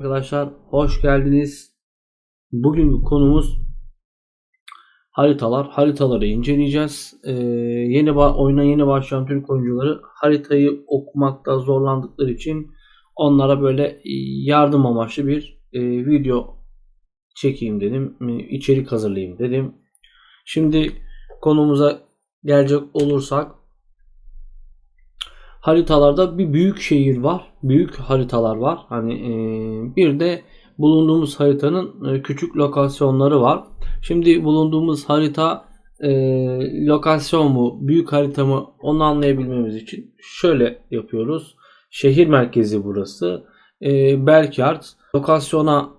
Arkadaşlar hoş geldiniz. Bugün konumuz haritalar. Haritaları inceleyeceğiz. Ee, yeni oyuna yeni başlayan Türk oyuncuları haritayı okumakta zorlandıkları için onlara böyle yardım amaçlı bir e, video çekeyim dedim. E, içerik hazırlayayım dedim. Şimdi konumuza gelecek olursak haritalarda bir büyük şehir var. Büyük haritalar var. Hani e, bir de bulunduğumuz haritanın e, küçük lokasyonları var. Şimdi bulunduğumuz harita e, lokasyon mu, büyük harita mı onu anlayabilmemiz için şöyle yapıyoruz. Şehir merkezi burası. E, Belkart. Lokasyona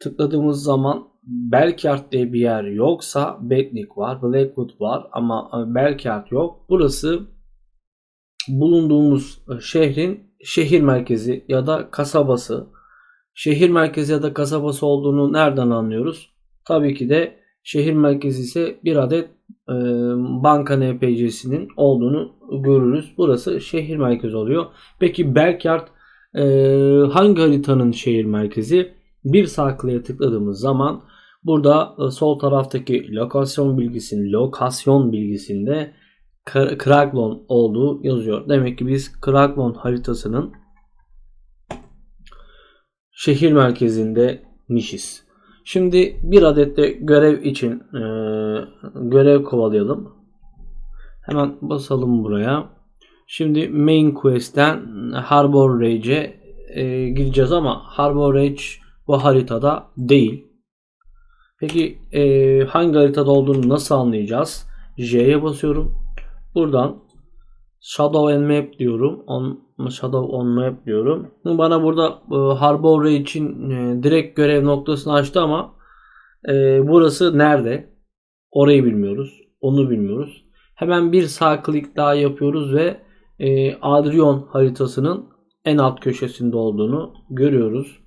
tıkladığımız zaman Belkart diye bir yer yoksa Betnik var, Blackwood var ama e, Belkart yok. Burası bulunduğumuz e, şehrin şehir merkezi ya da kasabası. Şehir merkezi ya da kasabası olduğunu nereden anlıyoruz? Tabii ki de şehir merkezi ise bir adet e, banka NPC'sinin olduğunu görürüz. Burası şehir merkezi oluyor. Peki Belkart e, hangi haritanın şehir merkezi? Bir sağ kliğe tıkladığımız zaman burada e, sol taraftaki lokasyon bilgisinin lokasyon bilgisinde Kraglon olduğu yazıyor. Demek ki biz Kraglon haritasının şehir merkezinde mişiz. Şimdi bir adet de görev için e, görev kovalayalım. Hemen basalım buraya. Şimdi main quest'ten Harbor Rage'e e, gideceğiz ama Harbor Rage bu haritada değil. Peki e, hangi haritada olduğunu nasıl anlayacağız? J'ye basıyorum. Buradan Shadow and Map diyorum. On, Shadow on Map diyorum. Bana burada e, Harbor Ray için e, direkt görev noktasını açtı ama e, burası nerede? Orayı bilmiyoruz. Onu bilmiyoruz. Hemen bir sağ klik daha yapıyoruz ve e, Adrion haritasının en alt köşesinde olduğunu görüyoruz.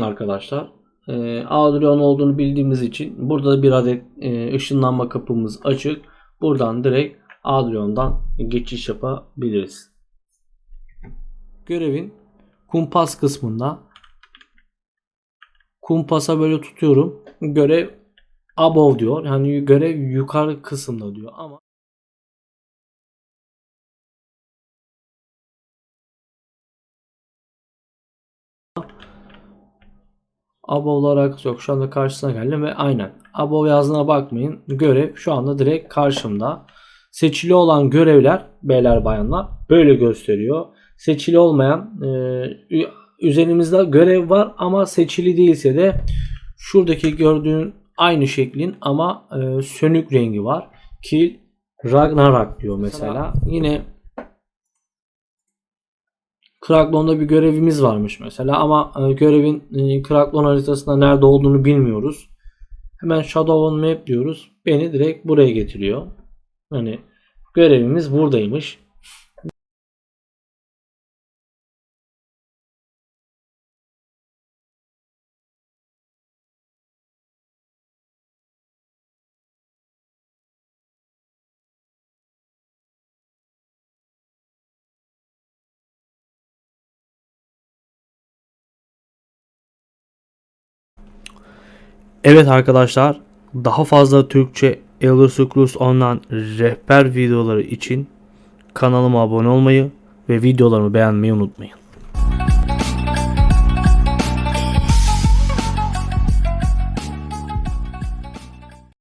Arkadaşlar. E, Adrian olduğunu bildiğimiz için burada bir adet e, ışınlanma kapımız açık. Buradan direkt Adrian'dan geçiş yapabiliriz. Görevin kumpas kısmında kumpasa böyle tutuyorum. Görev above diyor. Yani görev yukarı kısımda diyor ama Abo olarak yok. Şu anda karşısına geldim ve aynen. Abo yazdığına bakmayın. Görev şu anda direkt karşımda. Seçili olan görevler beyler bayanlar böyle gösteriyor. Seçili olmayan e, üzerimizde görev var ama seçili değilse de şuradaki gördüğün aynı şeklin ama e, sönük rengi var. Kill Ragnarok diyor mesela. mesela. Yine Kraglon'da bir görevimiz varmış mesela ama e, görevin e, Kraglon haritasında nerede olduğunu bilmiyoruz. Hemen Shadow on Map diyoruz. Beni direkt buraya getiriyor. Hani görevimiz buradaymış. Evet arkadaşlar daha fazla Türkçe Elder Scrolls Online rehber videoları için kanalıma abone olmayı ve videolarımı beğenmeyi unutmayın.